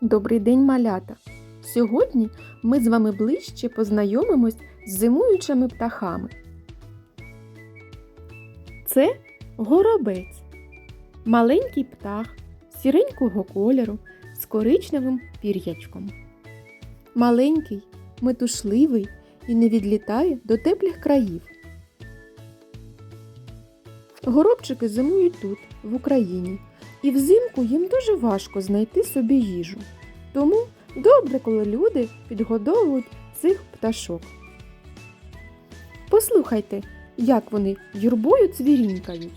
Добрий день, малята! Сьогодні ми з вами ближче познайомимось з зимуючими птахами. Це горобець. Маленький птах сіренького кольору з коричневим пір'ячком. Маленький, метушливий і не відлітає до теплих країв. Горобчики зимують тут, в Україні, і взимку їм дуже важко знайти собі їжу. Тому добре, коли люди підгодовують цих пташок. Послухайте, як вони юрбою цвірінькають.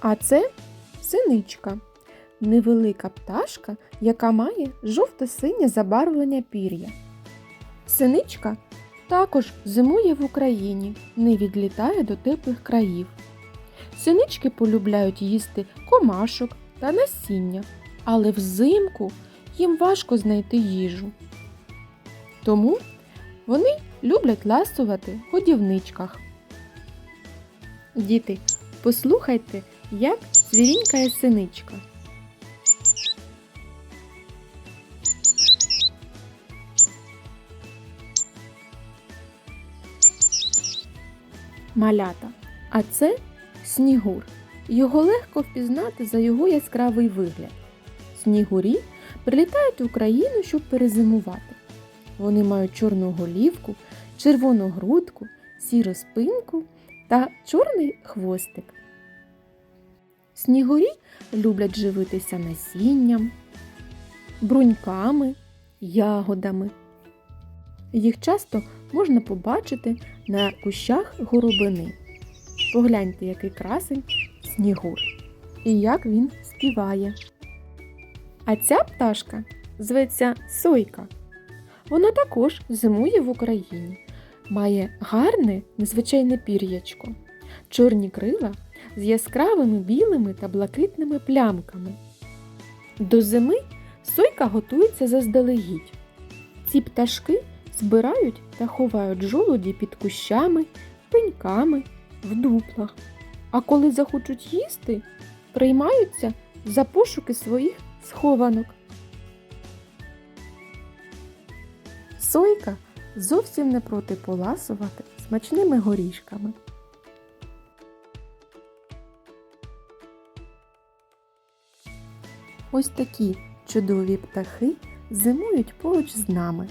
А це синичка. Невелика пташка, яка має жовто-синє забарвлення пір'я. Синичка також зимує в Україні, не відлітає до теплих країв. Синички полюбляють їсти комашок та насіння, але взимку їм важко знайти їжу. Тому вони люблять ласувати в годівничках. Діти, послухайте, як звірінькає синичка. Малята. А це снігур. Його легко впізнати за його яскравий вигляд. Снігурі прилітають в Україну, щоб перезимувати. Вони мають чорну голівку, червону грудку, сіру спинку та чорний хвостик. Снігурі люблять живитися насінням, бруньками, ягодами. Їх часто можна побачити на кущах горобини. Погляньте, який красень снігур і як він співає. А ця пташка зветься сойка. Вона також зимує в Україні. Має гарне незвичайне пір'ячко, чорні крила з яскравими білими та блакитними плямками. До зими сойка готується заздалегідь. Ці пташки збирають та ховають жолуді під кущами, пеньками, в дуплах. А коли захочуть їсти, приймаються за пошуки своїх схованок. Сойка зовсім не проти поласувати смачними горішками. Ось такі чудові птахи зимують поруч з нами